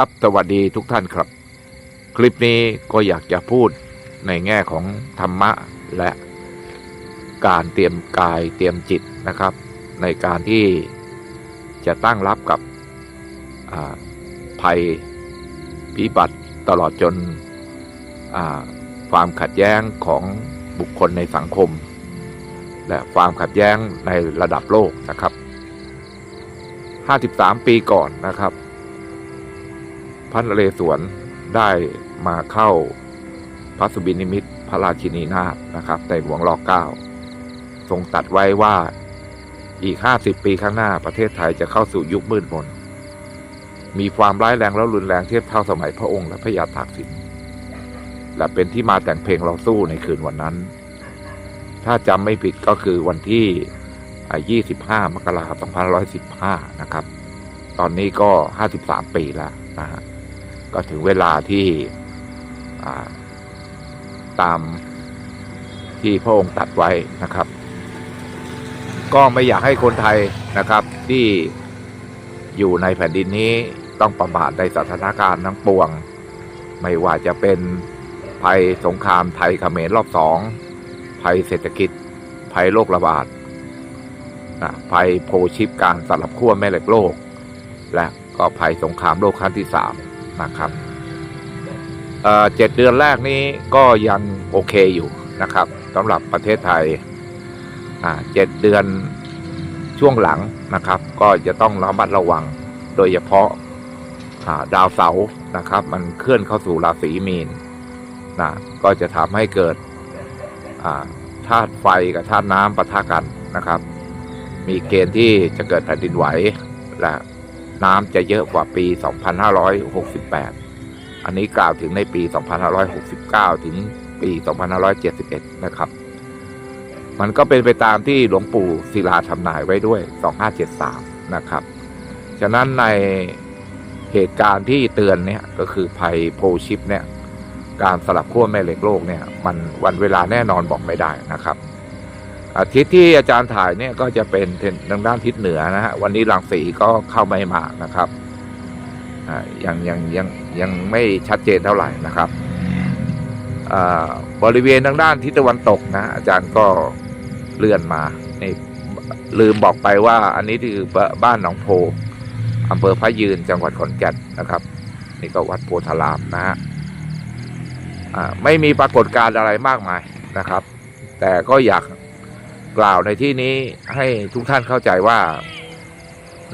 ครับสวัสดีทุกท่านครับ คลิปนี้ก็อยากจะพูดในแง่ของธรรมะและการเตรียมกายเตรียมจิตนะครับ ในการที่จะตั้งรับกับภัยพิบัติตลอดจนความขัดแย้งของบุคคลในสังคม และความขัดแย้งในระดับโลกนะครับ 53 ปีก่อนนะครับ ระนเรศวรได้มาเข้าพระสุบินิมิตพระราชินีนาถนะครับ ในหลวงรอเก้าทรงตัดไว้ว่าอีก 50 ปีข้างหน้าประเทศไทยจะเข้าสู่ยุคมืดมน มีความร้ายแรงและรุนแรงเทียบเท่าสมัยพระองค์และพระยาตากสิน และเป็นที่มาแต่งเพลงเราสู้ในคืนวันนั้น ถ้าจำไม่ผิดก็คือวันที่ 25 มกราคม 2515 นะครับ ตอนนี้ก็ 53 ปีแล้วนะฮะ ก็ถึงเวลาที่าตามที่พระองค์ตัดไว้นะครับ ก็ไม่อยากให้คนไทยนะครับที่อยู่ในแผ่นดินนี้ต้องประมาทในสถานการณ์ทั้งปวง ไม่ว่าจะเป็นภัยสงครามไทยเขมรรอบสองภัยเศรษฐกิจ ภัยโรคระบาดภัยโพชิปการสลับขั้วแม่เหล็กโลก และก็ภัยสงครามโลกครั้งที่สาม นะครับเจ็ดเดือนแรกนี้ก็ยังโอเคอยู่นะครับสำหรับประเทศไทยเจ็ดเดือนช่วงหลังนะครับ ก็จะต้องระมัดระวังโดยเฉพาะาดาวเสาร์นะครับ มันเคลื่อนเข้าสู่ราศีมีนนะก็จะทำให้เกิดธาตุไฟกับธาตุน้ำปะทะกันนะครับ มีเกณฑ์ที่จะเกิดแผ่นดินไหวและ น้ำจะเยอะกว่าปี 2568 อันนี้กล่าวถึงในปี 2569 ถึงปี 2571 นะครับ มันก็เป็นไปตามที่หลวงปู่ศิลาทำนายไว้ด้วย 2573 นะครับ ฉะนั้นในเหตุการณ์ที่เตือนเนี่ยก็คือภัยโพชิปเนี่ย การสลับขั้วแม่เหล็กโลกเนี่ย มันวันเวลาแน่นอนบอกไม่ได้นะครับ ทิตย์ที่อาจารย์ถ่ายเนี่ยก็จะเป็นทางด้านทิศเหนือนะฮะวันนี้รังสีก็เข้าไม่มากนะครับอ่ายังยังยังยังไม่ชัดเจนเท่าไหร่นะครับอ่าบริเวณทางด้านทิศตะวันตกนะอาจารย์ก็เลื่อนมานี่ลืมบอกไปว่าอันนี้คือบ้านหนองโพอำเภอพระยืนจังหวัดขอนแก่นนะครับ นี่ก็วัดโพธารามนะฮะอ่าไม่มีปรากฏการณ์อะไรมากมายนะครับ แต่ก็อยาก กล่าวในที่นี้ให้ทุกท่านเข้าใจว่า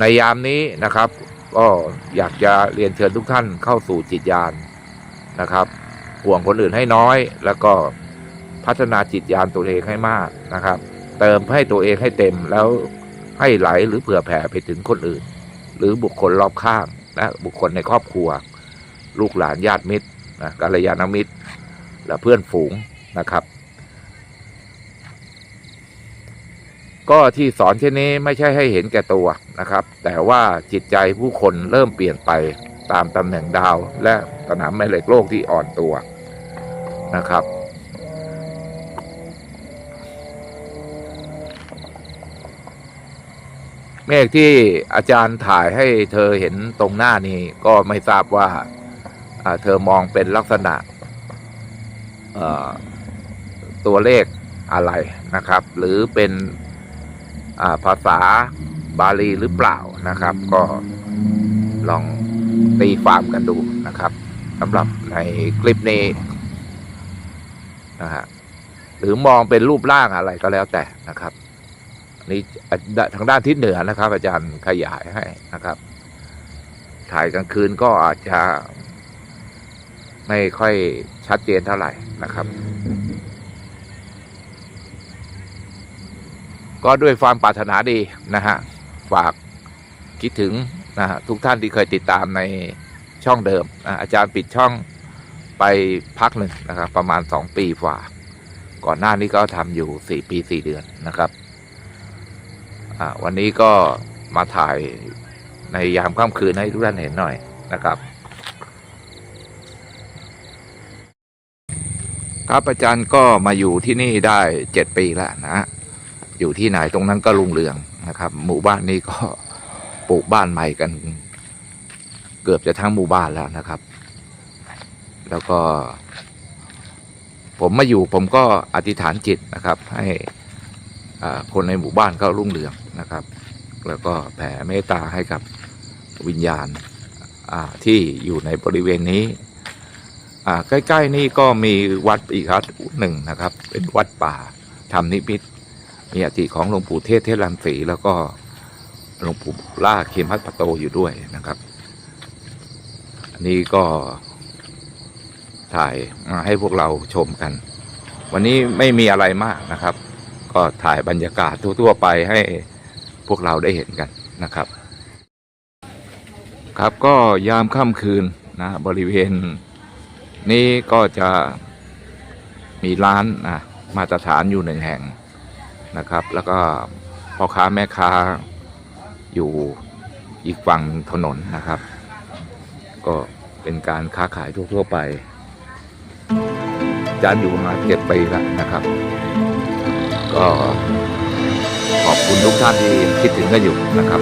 ในยามนี้นะครับ ก็อยากจะเรียนเชิญทุกท่านเข้าสู่จิตญาณนะครับ ห่วงคนอื่นให้น้อย แล้วก็พัฒนาจิตญาณตัวเองให้มากนะครับ เติมให้ตัวเองให้เต็มแล้วให้ไหลหรือเผื่อแผ่ไปถึงคนอื่น หรือบุคคลรอบข้างนะบุคคลในครอบครัว ลูกหลานญาติมิตรนะกัลยาณมิตร และเพื่อนฝูงนะครับ ก็ที่สอนเช่นนี้ไม่ใช่ให้เห็นแก่ตัวนะครับ แต่ว่าจิตใจผู้คนเริ่มเปลี่ยนไปตามตำแหน่งดาวและสนามแม่เหล็กโลกที่อ่อนตัวนะครับ เมฆที่อาจารย์ถ่ายให้เธอเห็นตรงหน้านี้ก็ไม่ทราบว่าเธอมองเป็นลักษณะตัวเลขอะไรนะครับ หรือเป็น ภาษาบาลีหรือเปล่านะครับ ก็ลองตีความกันดูนะครับสำหรับในคลิปนี้นะฮะหรือมองเป็นรูปร่างอะไรก็แล้วแต่นะครับนนี่ทางด้านทิศเหนือนะครับ อาจารย์ขยายให้นะครับ ถ่ายกลางคืนก็อาจจะไม่ค่อยชัดเจนเท่าไหร่นะครับ ก็ด้วยความปรารถนาดีนะฮะฝากคิดถึงนะฮะทุกท่านที่เคยติดตามในช่องเดิมนะอาจารย์ปิดช่องไปพักหนึ่งนะครับ ประมาณสองปีกว่า ก่อนหน้านี้ก็ทำอยู่สี่ปีสี่เดือนนะครับวันนี้ก็มาถ่ายในยามค่ำคืนให้ทุกท่านเห็นหน่อยนะครับ ครับอาจารย์ก็มาอยู่ที่นี่ได้เจ็ดปีแล้วนะฮะ อยู่ที่ไหนตรงนั้นก็ลุงเรืองนะครับ หมู่บ้านนี้ก็ปลูกบ้านใหม่กัน เกือบจะทั้งหมู่บ้านแล้วนะครับ แล้วก็ ผมมาอยู่ผมก็อธิษฐานจิตนะครับ ให้คนในหมู่บ้านก็รุ่งเรืองนะครับ แล้วก็แผ่เมตตาให้กับวิญญาณาที่อยู่ในบริเวณนี้ใกล้ ๆ นี่ก็มีวัดอีกวัดหนึ่งนะครับ เป็นวัดป่าธรรมนิมิต มีอธิของหลวงปู่เทศเทศลันสีแล้วก็หลวงปู่ล่าเขมพัดปะโตอยู่ด้วยนะครับ อันนี้ก็ถ่ายมาให้พวกเราชมกัน วันนี้ไม่มีอะไรมากนะครับ ก็ถ่ายบรรยากาศทั่ว ๆ ไปให้พวกเราได้เห็นกันนะครับ ครับก็ยามค่ำคืนนะบริเวณนี้ก็จะมีร้านนะมาตรฐานอยู่หนึ่งแห่ง นะครับ แล้วก็พ่อค้าแม่ค้าอยู่อีกฝั่งถนนนะครับ ก็เป็นการค้าขายทั่วๆไป จานอยู่มาเจ็ดปีแล้วนะครับ ก็ขอบคุณทุกท่านที่คิดถึงกันอยู่นะครับ